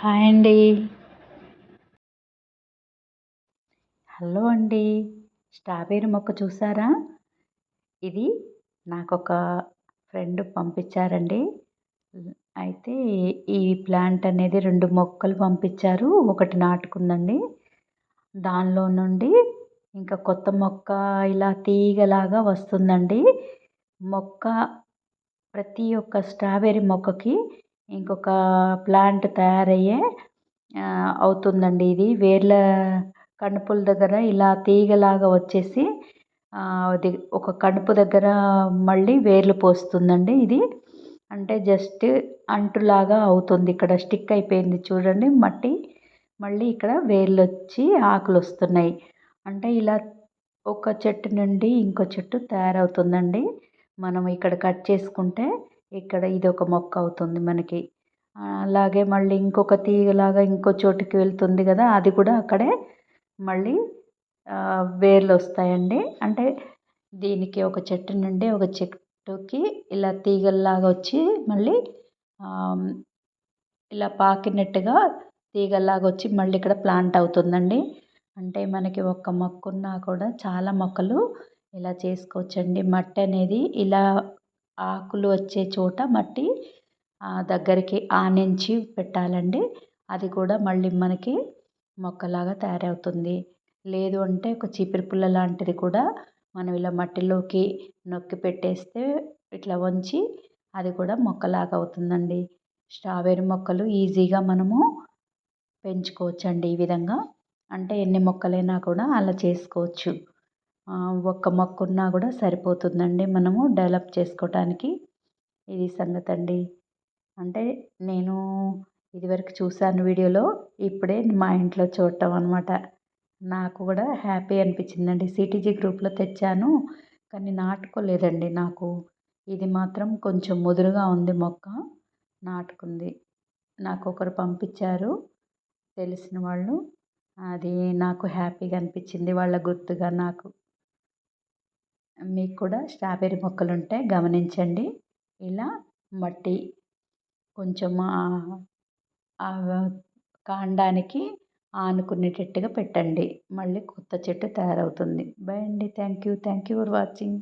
Hi అండి. Hello అండి. Strawberry మొక్క చూసారా? ఇది నాకు ఒక ఫ్రెండ్ పంపించారండి. అయితే ఈ ప్లాంట్ అనేది రెండు మొక్కలు పంపించారు. ఒకటి నాటుకుందండి. దానిలో నుండి ఇంకా కొత్త మొక్క ఇలా తీగలాగా వస్తుందండి. మొక్క ప్రతి ఒక్క స్ట్రాబెర్రీ మొక్కకి ఇంకొక ప్లాంట్ తయారయ్యే అవుతుందండి ఇది. వేర్ల కణుపుల దగ్గర ఇలా తీగలాగా వచ్చేసి అది ఒక కణుపు దగ్గర మళ్ళీ వేర్లు పోస్తుందండి ఇది. అంటే జస్ట్ అంటులాగా అవుతుంది. ఇక్కడ స్టిక్ అయిపోయింది చూడండి మట్టి. మళ్ళీ ఇక్కడ వేర్లు వచ్చి ఆకులు వస్తున్నాయి అంటే ఇలా ఒక చెట్టు నుండి ఇంకో చెట్టు తయారవుతుందండి. మనం ఇక్కడ కట్ చేసుకుంటే ఇక్కడ ఇది ఒక మొక్క అవుతుంది మనకి. అలాగే మళ్ళీ ఇంకొక తీగలాగా ఇంకో చోటుకి వెళ్తుంది కదా అది కూడా అక్కడే మళ్ళీ వేర్లు వస్తాయండి అంటే దీనికి ఒక చెట్టు నుండి ఒక చెట్టుకి ఇలా తీగల్లాగా వచ్చి మళ్ళీ ఇలా పాకినట్టుగా తీగల్లాగా వచ్చి మళ్ళీ ఇక్కడ ప్లాంట్ అవుతుందండి. అంటే మనకి ఒక్క మొక్క ఉన్నా కూడా చాలా మొక్కలు ఇలా చేసుకోవచ్చండి. మట్టి అనేది ఇలా ఆకులు వచ్చే చోట మట్టి దగ్గరికి ఆనించి పెట్టాలండి. అది కూడా మళ్ళీ మనకి మొక్కలాగా తయారవుతుంది. లేదు అంటే ఒక చీపురు పుల్ల లాంటిది కూడా మనం ఇలా మట్టిలోకి నొక్కి పెట్టేస్తే ఇట్లా వంచి అది కూడా మొక్కలాగా అవుతుందండి. స్ట్రాబెర్రీ మొక్కలు ఈజీగా మనము పెంచుకోవచ్చండి ఈ విధంగా. అంటే ఎన్ని మొక్కలైనా కూడా అలా చేసుకోవచ్చు. ఒక్క మొక్క ఉన్నా కూడా సరిపోతుందండి మనము డెవలప్ చేసుకోవటానికి ఇది సంగతి అండి అంటే నేను ఇదివరకు చూశాను వీడియోలో ఇప్పుడే మా ఇంట్లో చూడటం అనమాట నాకు కూడా హ్యాపీ అనిపించిందండి. సిటీజీ గ్రూప్లో తెచ్చాను కానీ నాటుకోలేదండి నాకు. ఇది మాత్రం కొంచెం ముదురుగా ఉంది మొక్క నాటుకుంది. నాకు ఒకరు పంపించారు తెలిసిన వాళ్ళు. అది నాకు హ్యాపీగా అనిపించింది వాళ్ళ గుర్తుగా నాకు. మీకు కూడా స్ట్రాబెర్రీ మొక్కలు ఉంటే గమనించండి. ఇలా మట్టి కొంచెం కాండానికి ఆనుకునేటట్టుగా పెట్టండి. మళ్ళీ కొత్త చెట్టు తయారవుతుంది. బాయ్ అండి. Thank you. Thank you for watching.